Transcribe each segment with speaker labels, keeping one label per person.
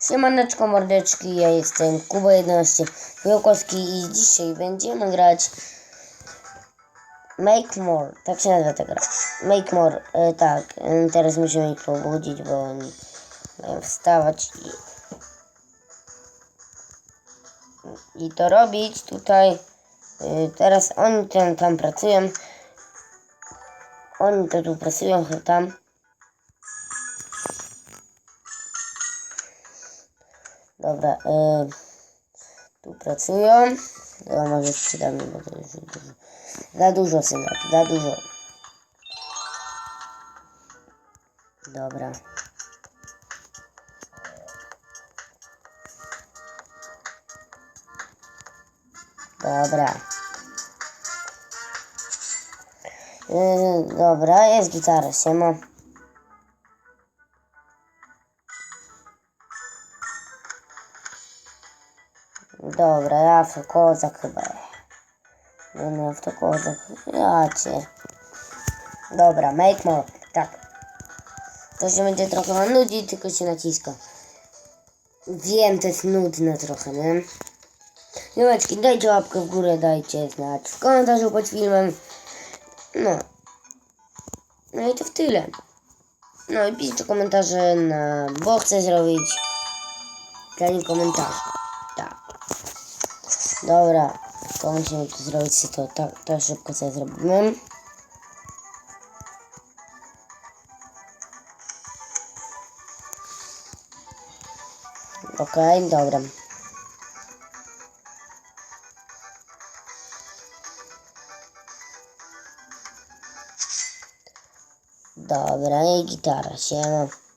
Speaker 1: Siemaneczko mordeczki, ja jestem Kuba11 Fiałkowski i dzisiaj będziemy grać Make More, tak się nazywa ta gra. Make More, e, tak, teraz musimy ich pobudzić, bo oni mają wstawać i, i to robić tutaj. E, teraz oni tam, tam pracują, oni to tu pracują, tam. Dobra, y, tu pracują. Ja może sprzedamy, bo to już dużo. Za dużo, synek, za dużo. Dobra. Dobra. Y, dobra, jest gitara, siema. Dobra, ja w kozak chyba. Nie no, w to kozak. Ja cię. Dobra, make more. Tak. To się będzie trochę nudzić, tylko się naciska. Wiem, to jest nudne trochę, nie? Niemeczki, dajcie łapkę w górę, dajcie znać w komentarzu pod filmem. No. No i to w tyle. No i piszcie komentarze na... bo chcę zrobić... Zanim komentarze. Tak. Dobra, to musimy tu zrobić to, to, to szybko sobie zrobimy. Okej, dobra. Dobra, i gitara, siema.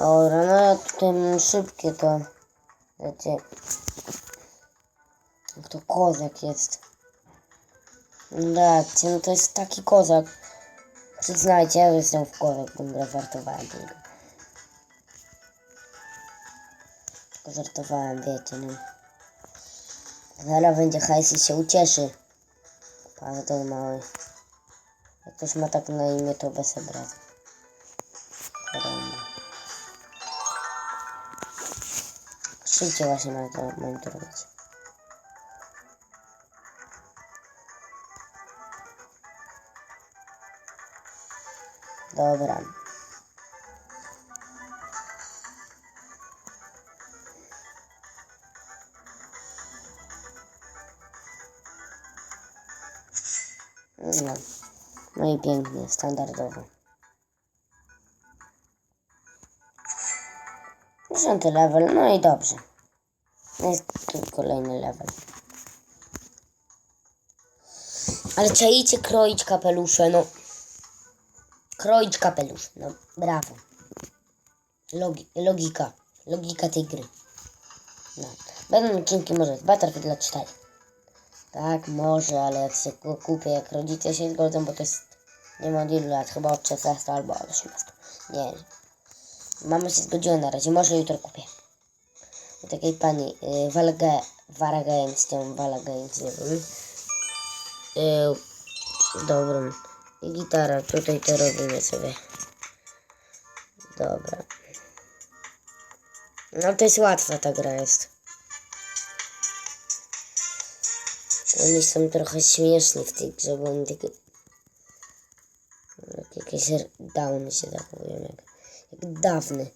Speaker 1: Dobra, no tutaj szybkie to. Wiecie. Jak to kozak jest. No dajcie, no to jest taki kozak. Przyznajcie, ja jestem w kozak, bo żartowałem tylko. Tylko żartowałem, wiecie, no. Zaraz będzie hajs i się ucieszy. Pan ten mały. Jak ktoś ma tak na imię, to bez obrazu. Szybciej właśnie monitorować. Dobra. No. No i pięknie, standardowo. Dziesiąty level, no i dobrze. Jest tu kolejny level. Ale czaicie kroić kapelusze, no. Kroić kapelusz, no brawo. Logi logika, logika tej gry. No. Będą odcinki może z Battlefield dla 4. Tak, może, ale jak się kupię, jak rodzice się zgodzą, bo to jest nie ma od ilu lat, chyba od 16 albo od 18. Nie. Mama się zgodziła na razie, może jutro kupię. Takiej pani y, Valga, Vara Games, tą Vala Games, nie wiem. Y. I gitara, tutaj to robimy sobie. Dobra. No to jest łatwa ta gra jest. Oni są trochę śmieszni w tej grze, bo oni takie... Jak jakieś downy się zachowują, jak, jak dawny.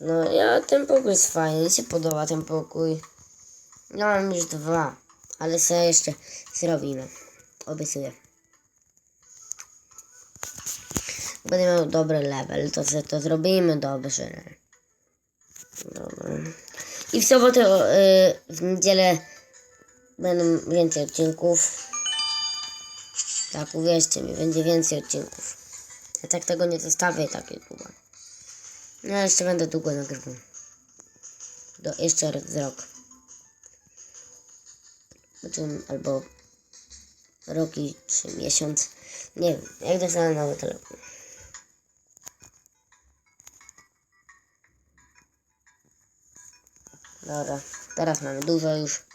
Speaker 1: No ja, ten pokój jest fajny, mi się podoba ten pokój. Ja mam już dwa, ale sobie jeszcze zrobimy. Obiecuję. Będę miał dobry level, to sobie to zrobimy dobrze. Dobra. I w sobotę, yy, w niedzielę Będą więcej odcinków. Tak, uwierzcie mi, będzie więcej odcinków. Ja tak tego nie zostawię tak długo. No jeszcze będę długo nagrywał. Do, jeszcze raz rok. Potem albo rok i trzy miesiąc. Nie wiem, jak dostanę nowy telefon. Dobra, teraz mamy dużo już.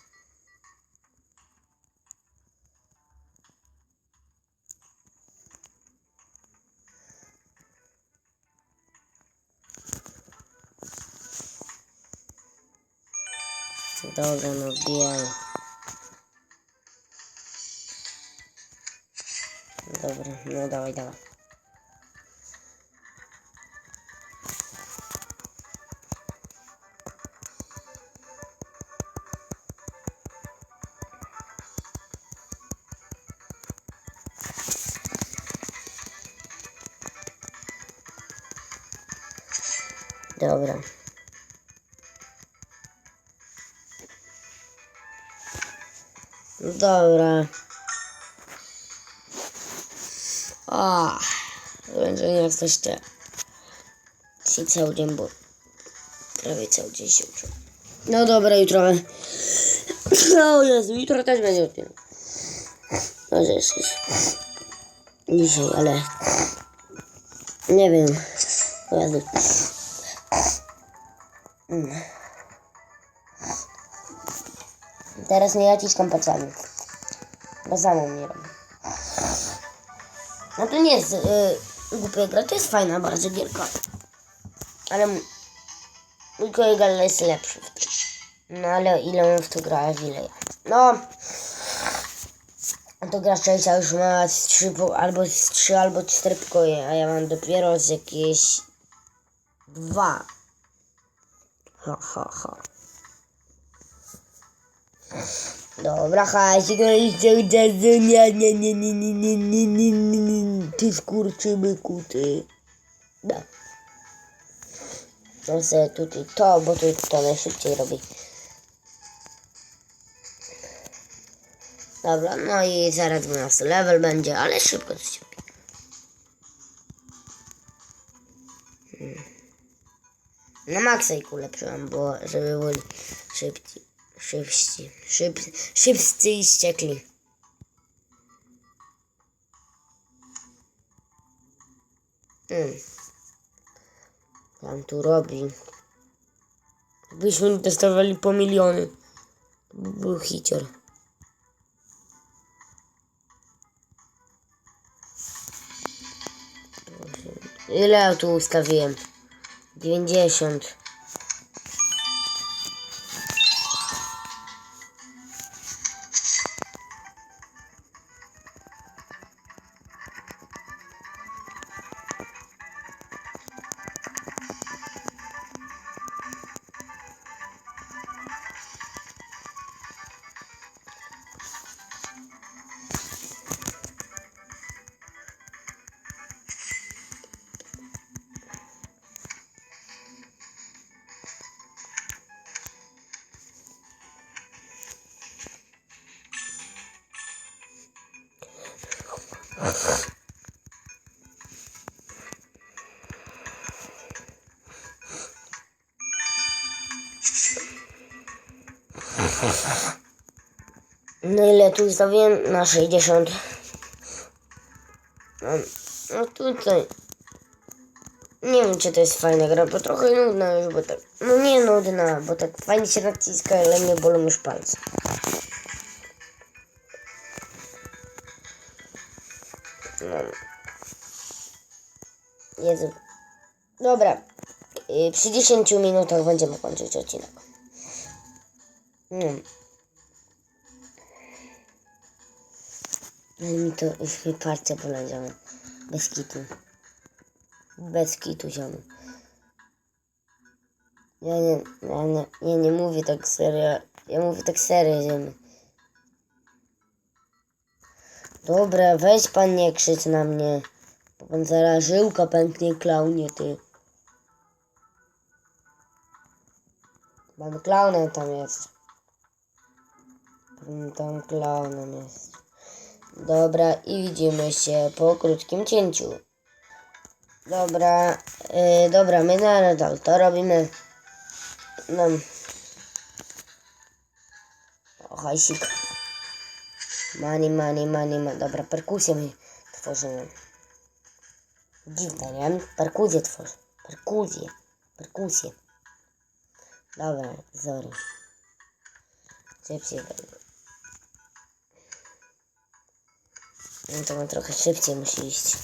Speaker 1: Dobra, no wbijaj. Dobra, no dawaj, dawaj. Dobra. Dobra. A, będzie jak coś te. Dzisiaj cały dzień, bo prawie cały dzień się uczę. No dobra, jutro. O Jezu, jutro też będzie odcinek. Może jeszcze. Dzisiaj, ale. Nie wiem. Jezu. Mm. Teraz nie naciskam palcami. Bo samo mnie robi. No to nie jest yy, głupia gra, to jest fajna bardzo gierka. Ale mój kolega jest lepszy w. No ale ile on w to gra, ile ja. No. To gra Czejca już ma z trzy, po- albo z trzy, albo cztery pokoje, a ja mam dopiero z jakieś dwa. Ha, ha, ha. Dobra, hajsik, no i czas, nie, nie, nie, nie, nie, nie, nie, nie, nie, nie, nie, ty skurczybyku, ty. Da. No sobie tutaj to, bo to, to najszybciej robi. Dobra, no i zaraz 12 level będzie, ale szybko to się. Hmm. Na maksa i ulepszyłam, bo żeby byli szybci, szybci, szyb, szybcy i ściekli. Hmm. Tam tu robi. Byśmy dostawali po miliony. Był hicior. Ile ja tu ustawiłem? 90. Ну или тут наши на 60. Ну тут э, не ну, то есть файна гра, бо трохи нудна, бо так. Ну не нудна, вот так файніше російська, але не было ж пальцем. Bolą. No. Jezu. Dobra. Y, Przy 10 minutach będziemy kończyć odcinek. Mm. Ale mi to już mi palce poleciały. Bez kitu. Bez kitu ziomy. Ja nie, ja nie, ja nie mówię tak serio. Ja mówię tak serio, ziomy. Dobra, weź pan nie krzycz na mnie. Bo pan zaraz żyłka pęknie klaunie, ty. Pan klaunem tam jest. Pan tam klaunem jest. Dobra, i widzimy się po krótkim cięciu. Dobra, yy, dobra, my nadal to robimy. No. O, hajsik. Money, money, money, money. Dobra, perkusję mi tworzymy. Dziwne, nie? Perkusję tworzę. Perkusję. Perkusję. Dobra, sorry. Szybciej będę. No to on trochę szybciej musi iść.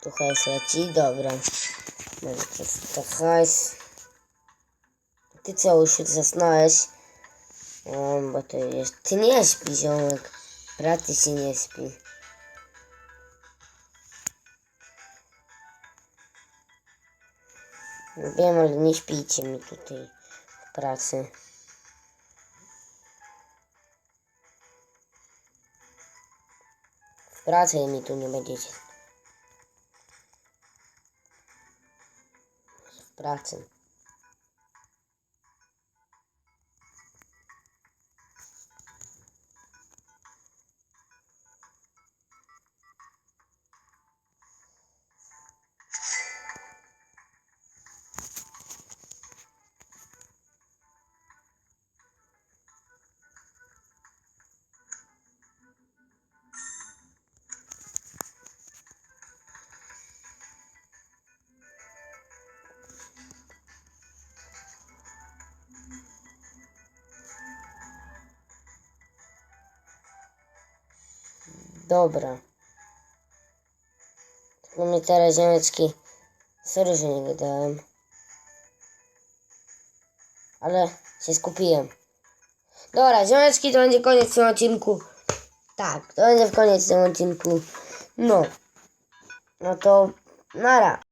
Speaker 1: Tu hajs leci, dobra. Może przez to hajs. Ty co, już się zasnąłeś? Um, bo to jest... Ty nie śpi, ziomek. Pracy się nie śpi. No wiem, ale nie śpijcie mi tutaj w pracy. W Dobra. Tylko mnie teraz ziomeczki. Sorry, że nie gadałem. Ale się skupiłem. Dobra, ziomeczki, to będzie koniec tym odcinku. Tak, to będzie w koniec tym odcinku. No. No to nara.